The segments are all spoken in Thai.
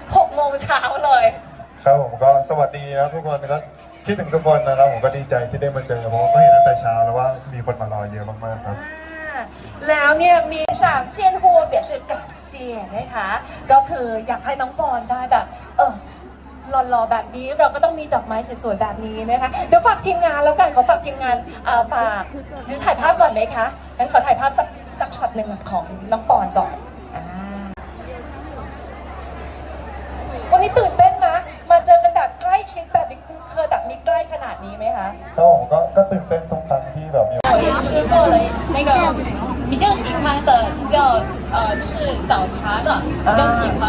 6โมงเช้าเลยครับผมก็สวัสดีนะทุกคนก็คิดถึงทุกคนนะครับผมก็ดีใจที่ได้มาเจอเพราะว่าก็เห็นตั้งแต่เช้าแล้วว่ามีคนมารอเยอะมากๆครับแล้วเนี่ยมีสามเซียนหัวเปียบเทีกับเซียนนะคะ ก็คืออยากให้น้องบอลได้แบบ เออหล่อๆแบบนี้เราก็ต้องมีดอกไม้สวยๆแบบนี้นะคะเดี๋ยวฝากทีมงานแล้วกันขอฝากทีมงานฝากถ่ายภาพก่อนไหมคะงั้นขอถ่ายภาพสักสักช็อตหนึ่งของน้องปอนก่อน นาดนี้ไหมคะ ครับผมก็ก็ตื่นเต้นทุกครั้งที่แบบมี 我也吃过了那个比较喜欢的叫呃就是早茶的比较喜欢，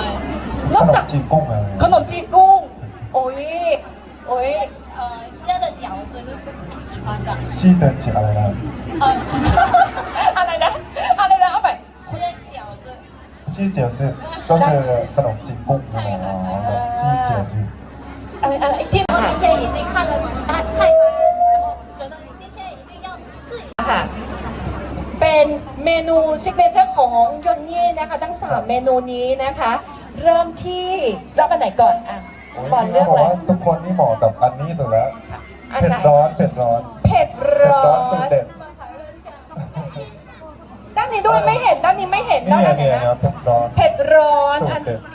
น ข อก น จาก มจีนกุ้งอะไร ขนมจีนกุ้ง โอ้ย โอ้ย 呃现在的饺子就是挺喜欢的， ชื่อเดินจีอะไรนะ 呃 อะไรนะ อะไรนะ เอาใหม่ 现在饺子 ชื่อเจียวจืดก็คือขนมจีนกุ้งอ๋อครับชื่อเจียวจืด อะไรอะไรที่ 然后今天已经看了菜 เ็นเมนูซิกเนเจอร์ของยอนนี่นะคะทั้งสามเมนูนี้นะคะ เริ่มที่รับอันไหนก่อนอะโยอนเลือกเลยทุกคนนี่เหมาะกับอันนี้ถูกแล้วเผ็ดร้อนเผ็ดร้อนเผ็ดร้อนสุดเด็ดด้านนี้ด้วยไม่เห็นด้านนี้ไม่เห็นด้านไหนนนะเผ็ดร้อน เผ็ดร้อน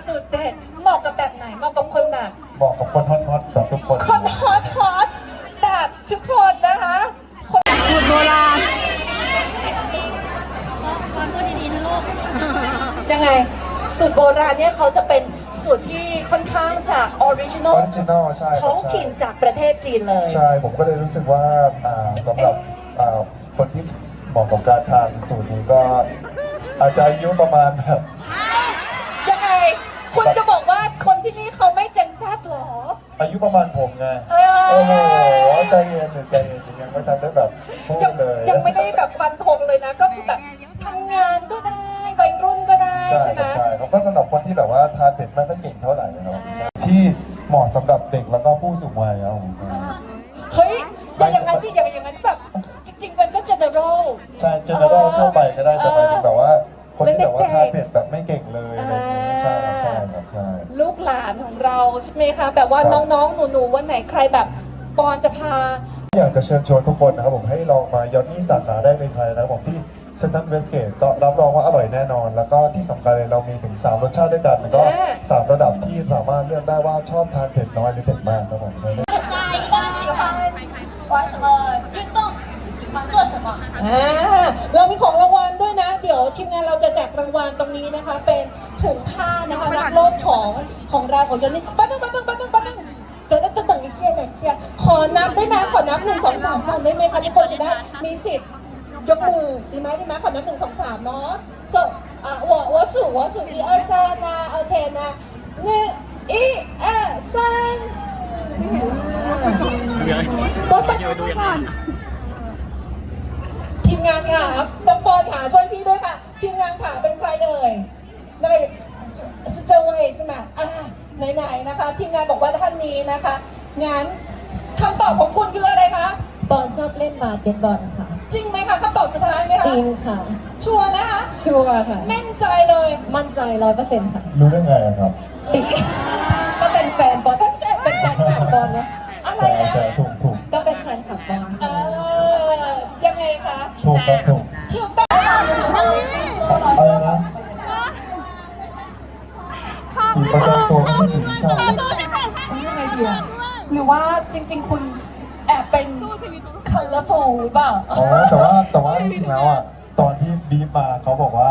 สุดเด็ดเหมาะกับแบบไหนเหมาะกับคนแบบเหมาะกับคนฮอตๆแบบทุ โบราณเนี่ยเขาจะเป็นสูตรที่ค่อนข้างจะออริจินออลอริจินอลใช่คท้รัอบงใช่ถิ่นจากประเทศจีนเลย ใช่ผมก็เลยรู้สึกว่าอ่าสำหรับอ่าคนที่เหมาะกับการทานสูตรนี้ก็อาจจะอายุประมาณแบบยังไง คุณจะบอกว่าคนที่นี่เขาไม่เจนแซดหรอ อายุประมาณผมไงเออ โอ้โหใจเย็นหนึ่งใจเย็นยังไม่ทันได้แบบพูดยังเลย ยังไม่ได้แบบฟันธงเลยนะ ก็คือแบบ ที่แบบว่าทานเผ็ดไม่ค่อยเก่งเท่าไหร่นะครับใช่ที่เหมาะสำหรับเด็กแล้วก็ผู้สูงวัยครับผมใช่ เฮ้ยอย่าอย่างนั้นดิอย่าอย่างนั้นแบบ จริง ๆ มันก็ general ใช่เจเนอเรลทั่วไปก็ได้แต่หมายถึงแบบว่าคนที่แบบว่าทานเผ็ดแบบไม่เก่งเลยอะไรอย่างเงี้ยใช่ครับใช่ครับใช่ ลูกหลานของเราใช่ไหมคะ แบบว่าครับ น้องๆ หนูๆ วันไหนใครแบบปอนจะพา อยากจะเชิญชวนทุกคนนะครับผมให้ลองมายอนนี่สาขาได้ในไทยนะครับผมที่ เซนต์เวสเกตก็รับรองว่าอร่อยแน่นอน แล้วก็ที่สำคัญเลยเรามีถึง 3 รสชาติด้วยกัน แล้วก็ อ่า 3 ระดับที่สามารถเลือกได้ว่าชอบทานเผ็ดน้อยหรือเผ็ดมากครับผมใช่ 在一般喜欢玩什么运动？是喜欢做什么？ อ่าเรามีของรางวัลด้วยนะ เดี๋ยวทีมงานเราจะแจกรางวัลตรงนี้นะคะ เป็นถุงผ้านะคะรักโลกของของเราของยนนี่แป๊บนึงแป๊บนึงแป๊บนึงแป๊บนึงเดี๋ยวจะตึงอีเชียหน่อยเชียขอนับได้ไหมขอนับหนึ่งสองสามก่อนได้ไหมคะทุกคนจะได้มีสิทธิ์ ยกมือดีไหมดีไหมขอนับหนึ่งสองสามเนาะ so อ่ะ我我数我数一二三นะ โอเคนะหนึ่งอี二三ตัวต้อง ทีมงานค่ะน้องปอนค่ะช่วยพี่ด้วยค่ะ ทีมงานค่ะเป็นใครเอ่ยได้เจอเวยใช่ไหมอ่าไหนๆนะคะ ทีมงานบอกว่าท่านนี้นะคะงั้นคำตอบของคุณคืออะไรคะ ปอนชอบเล่นบาสเกตบอลค่ะ จริงไหม คะคำตอบสุดท้ายไหมคะจริงค่ะ ชัวร์นะคะชัวร์ค่ะ แม่นใจเลยมั่นใจร้อยเปอร์เซ็นต์ค่ะรู้ได้ไงอะครับติดก็เป็นแฟนบอลไม่ใช่เป็นแฟนคลับบอลนะอะไรใช่นะใช่ถูกถูกก็เป็นแฟนคลับบอลเอค่ะอยังไงคะถูกครับถูกถูกต้องอะไรนะสีประจำตัวไม่ใช่สีที่ชอบยังไงดีอะหรือว่าจริง ๆ คุณแอบ เป็น colorful หรือเปล่า อ๋อแต่ว่าแต่ว่าจริงๆแล้วอะตอนที่บีบมาเขาบอกว่า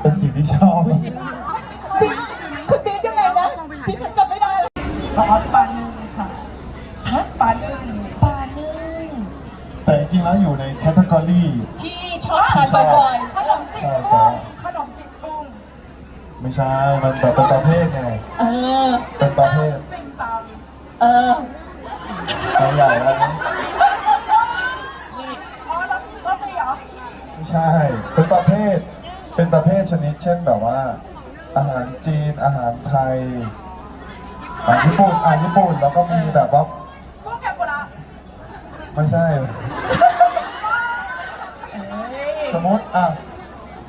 เป็นสีที่ชอบบิ๊กคุณบิ๊กยังไงนะที่ฉันจำไม่ได้เลยรอดปลานึ่งค่ะฮะปลานึ่งปลานึ่งแต่จริงๆแล้วอยู่ในแคตตากรีที่ชอบทานบ่อยๆขนมจีบกุ้งขนมจีบกุ้งไม่ใช่มันแบบเป็นประเภทไงเออเป็นประเภทติ่มซำเออ ใหญ่ใหญ่แล้วนะอ๋อแล้วแล้วไปเหรอไม่ใช่ เป็นประเภท เป็นประเภทชนิด เช่นแบบว่า อาหารจีน อาหารไทย อาหารญี่ปุ่น อาหารญี่ปุ่น แล้วก็มีแบบว่ากุ้งแคมปุระไม่ใช่เอ้ยสมมติอะ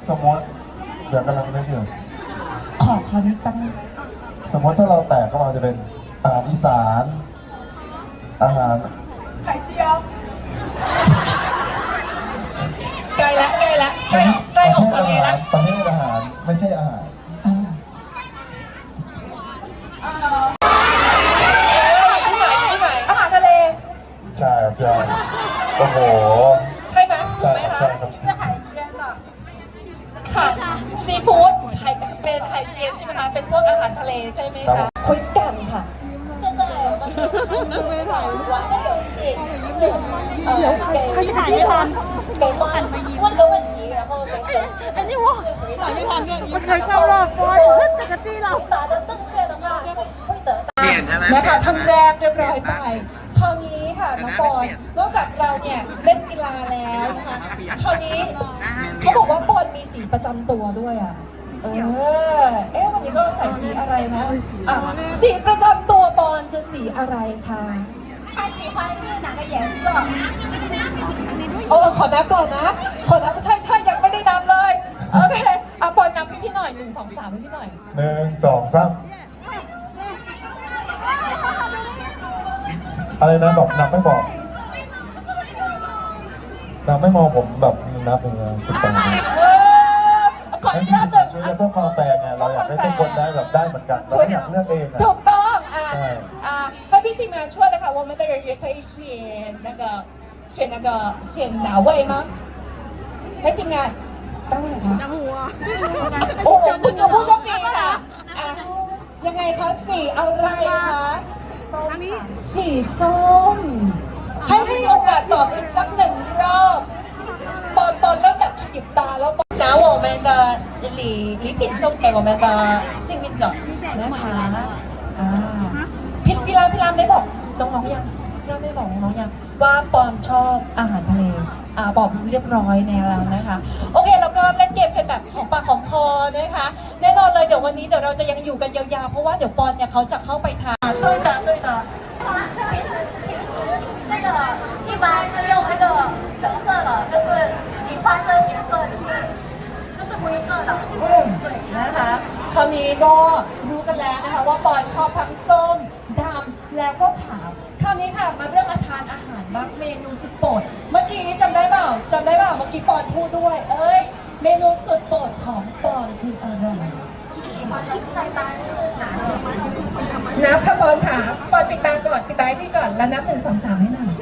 สมมติ เดี๋ยวกำลังนึกอยู่ ขอคราวนี้แป๊บนึงสมมติถ้าเราแตกเข้ามาจะเป็นอาหารอีสาน อาหาร ไข่เจียวใกล้ละใกล้ละใกล้ใกล้ออกทะเลละ ประเภทอาหารไม่ใช่อาหาร ที่ไหนที่ไหนอาหารทะเล ใช่ครับใช่โอ้โห ใช่ไหมถูก ใช่ ไหม ครับ คะ ใช่ครับ 是海鲜的。 ค่ะซีฟู้ดไข่เป็นไข่เซียนใช่ไหมคะเป็นพวกอาหารทะเลใช่ไหมคะคุยสกันค่ะ 现在我们就是玩的游戏是呃给给给观问个问题，然后给粉丝们是回答没看มันเคยเข้ารอบฟอสจักรจี้เรา 回答的正确的话会会得到。 นะคะท่านแรกเรียบร้อยไป คราวนี้ค่ะน้องปอนนอกจากเราเนี่ยเล่นกีฬาแล้วนะคะ คราวนี้เขาบอกว่าปอนมีสีประจำตัวด้วยอ่ะ เออ เอ๊ะวันนี้ก็ใส่สีอะไรนะอ่ะสีประจำตัวปอนคือสีอะไรคะ 他喜欢是哪个颜色？ โอ้ขอนับก่อนนะ ขอนับใช่ใช่ยังไม่ได้นับเลย โอเคอ่ะปอนนับให้พี่หน่อยหนึ่งสองสามให้พี่หน่อย หนึ่งสองสามอะไรนะบอกนับไม่บอกนับไม่มองผมแบบนับยังไงสิบสอง เออขอ ให้ อีก ที่ รอบหนึ่ง ช่วยเพื่อความแฟร์ไงเราอยากให้ทุกคนได้แบบได้เหมือนกันเราไม่อยากเลือกเองอะ ถูกต้องอ่ะ ใช่ อ่ะให้พี่ทีมงานช่วยเลยค่ะ我们的人也可以选那个选那个选哪位吗ให้ทีมงานตั้งไหนคะ จังหัว โอ้โหคุณคือผู้โชคดีค่ะอ่ะยังไงคะสีอะไรคะ อันนี้ สีส้ม ให้ให้โอกาสตอบอีกสักหนึ่งรอบปอนปอนเริ่มแบบขยิบตาแล้ว拿 我们的礼礼品送给我们的幸运者นะคะอ่าพี่พี่รามพี่รามได้บอกน้องๆยังพี่รามได้บอกน้องๆยังว่าปอนชอบอาหารทะเลอ่าบอกเรียบร้อยในแล้วนะคะ โอเคแล้วก็เล่นเกมกันแบบของปากของคอนะคะ แน่นอนเลยเดี๋ยววันนี้เดี๋ยวเราจะยังอยู่กันยาวๆเพราะว่าเดี๋ยวปอนเนี่ยเขาจะเข้าไปทานด้วยตาด้วยตา 其实其实这个一般是用那个橙色的，就是喜欢的颜色就是就是灰色的。 อืม นะคะคราวนี้ก็รู้กันแล้วนะคะว่าปอนชอบทั้งส้มดำแล้วก็ขาวคราวนี้ค่ะมาเรื่องอาทานอาหารบ้าเมนูสุดโปรดเมื่อกี้จำได้เปล่าจำได้เปล่าเมื่อกี้ปอนพูดด้วย เอ้ยเมนูสุดโปรดของปอนคืออะไรนับค่ะปอนค่ะปอนปิดตาก่อนปิดตาให้พี่ก่อนแล้วนับหนึ่งสองสามให้หน่อย